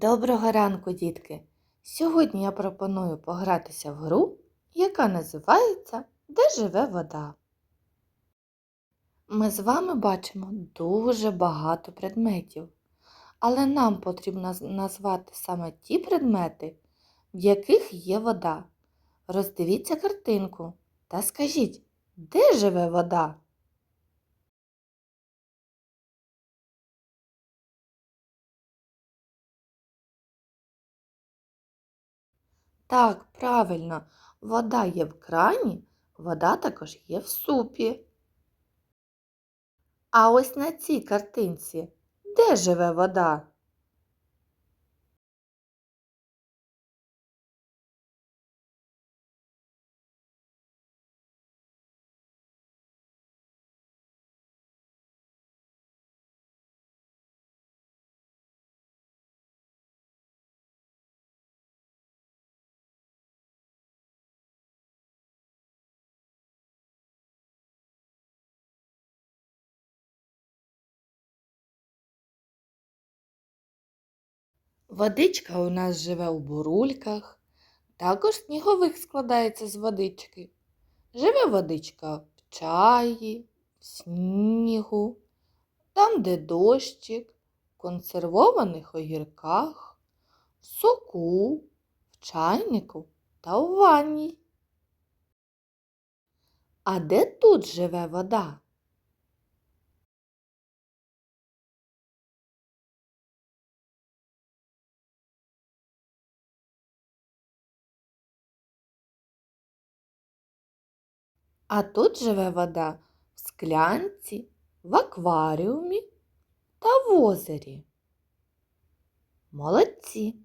Доброго ранку, дітки! Сьогодні я пропоную погратися в гру, яка називається Де живе вода. Ми з вами бачимо дуже багато предметів, але нам потрібно назвати саме ті предмети, в яких є вода. Роздивіться картинку та скажіть, де живе вода? Так, правильно, вода є в крані, вода також є в супі. А ось на цій картинці де живе вода? Водичка у нас живе у бурульках, також сніговик складається з водички. Живе водичка в чаї, в снігу, там, де дощик, в консервованих огірках, в соку, в чайнику та в ванні. А де тут живе вода? А тут живе вода в склянці, в акваріумі та в озері. Молодці!